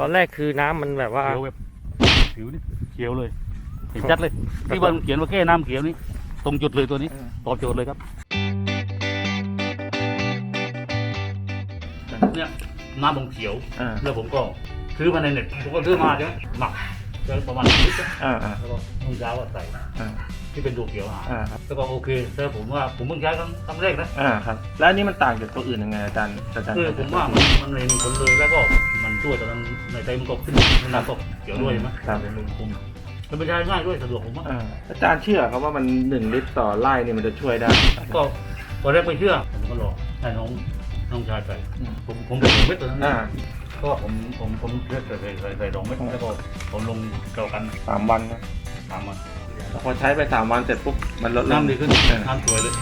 ตอนแรกคือน้ำมันแบบว่า เขียวแบบผิวนี่เขียวเลยเห็นชัดเลยที่มันเขียนว่าแค่น้ำเขียวนี่ตรงจุดเลยตัวนี้ตอบโจทย์เลยครับเนี่ยน้ำผมเขียว อ่าแล้วผมก็ซื้อมาในเน็ตผมก็ซื้อมาใช่ไหมหมักแล้วประมาณนิดนะอ่าอ่าแล้วก็นุ่งเช้าก็ใส่อ่า ที่เป็นตัวเขียวหาอ่าครับแล้วก็โอเคแต่ผมว่าผมเพิ่งใช้ครั้งครั้งแรกนะอ่าครับ แล้วอันนี้มันต่างจากตัวอื่นยังไงอาจารย์อาจารย์คือผมว่ามันมันเร็งผลเลยแล้วก็มันช่วยตอนนั้นในใจมันก็ขึ้นน้ำตกเขียวด้วยใช่ไหมครับเป็นเลยคุมมันเป็นใช้ง่ายด้วยสะดวกผมว่าอ่าอาจารย์เชื่อครับว่ามันหนึ่งลิตรต่อไร่เนี่ยมันจะช่วยได้ก็ตอนแรกไม่เชื่อผมก็ลองให้น้องน้องชายใส่อืมผมผมใส่สองเม็ดตอนนั้นอ่าก็ผมผมผมเลือกใส่ใส่ใส่ใส่สองเม็ดแล้วก็ผมลงเกากันสามวันนะสามวัน พอใช้ไปสามวันเสร็จปุ๊บมันลดลงน้ำดีขึ้นเออน้ำสวยเลย